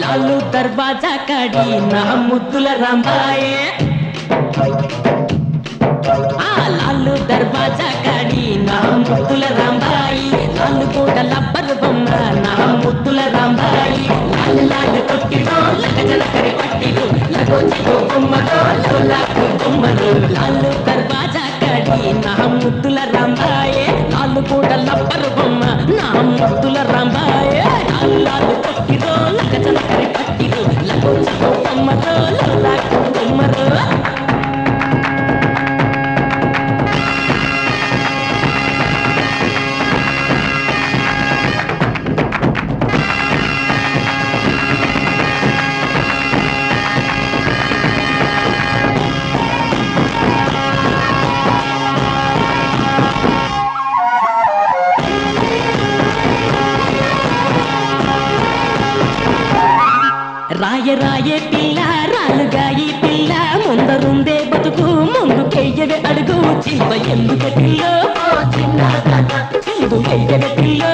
లాలు దర్వాజా కాడి నా ముద్దుల రామాయే ఆ లాలు దర్వాజా కాడి నా ముద్దుల రామాయి లాలు కూడా లబ్బరు బొమ్మ నా ముద్దుల రామాయి లాలు లాలు లాలు లాకు బొమ్మలు లాలు దర్వాజా నా ముద్దుల పూటల కూడా బొమ్మ. నా ముద్దుల రాంబాయే. అల్లాలు లాలు కొట్టిరో లగజల కరి పట్టిరు రాయ రాయే పిల్ల రాలుగాయి పిల్ల. ముందరుందే బతుకు ముందు ముందుకెయ్యవే అడుగు. చింత ఎందుక పిల్ల? ముందు ఎయ్యవే పిల్ల?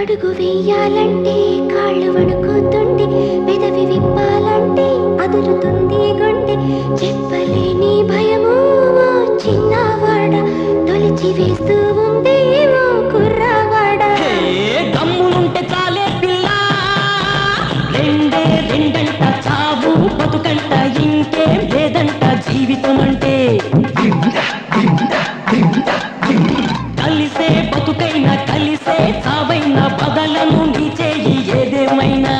అడుగు వేయాలంటే కాళ్ళు వణుకుతుంటే పెదవి విప్పాలంటే అదురుతుంది గుండె. చెప్పలేని భయము చిన్నవాడ. తొలిచి వేస్తూ కలిసే చావైన బదలను నీ చేయి ఏదేమైనా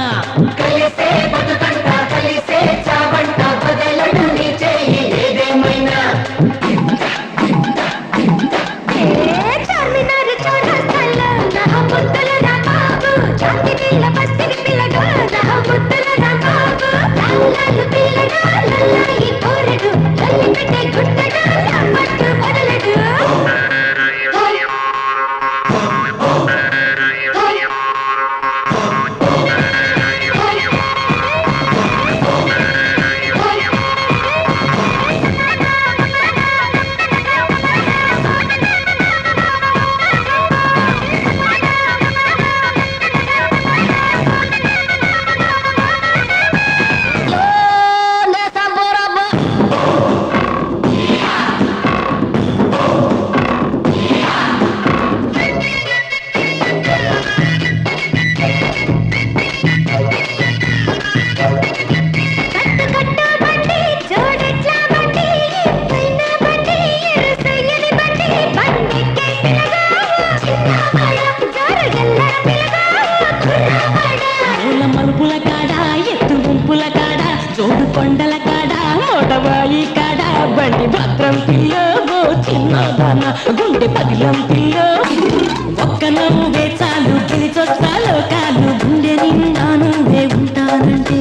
శోభన గుండె పదిలం పిల్ల. ఒక్క నవ్వే చాలు పిలిచొచ్చా లోకాలు. గుండె నిండా నువ్వే ఉంటానంటే.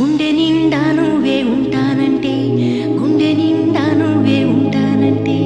గుండె నిండా నువ్వే ఉంటానంటే. గుండె నిండా నువ్వే ఉంటానంటే.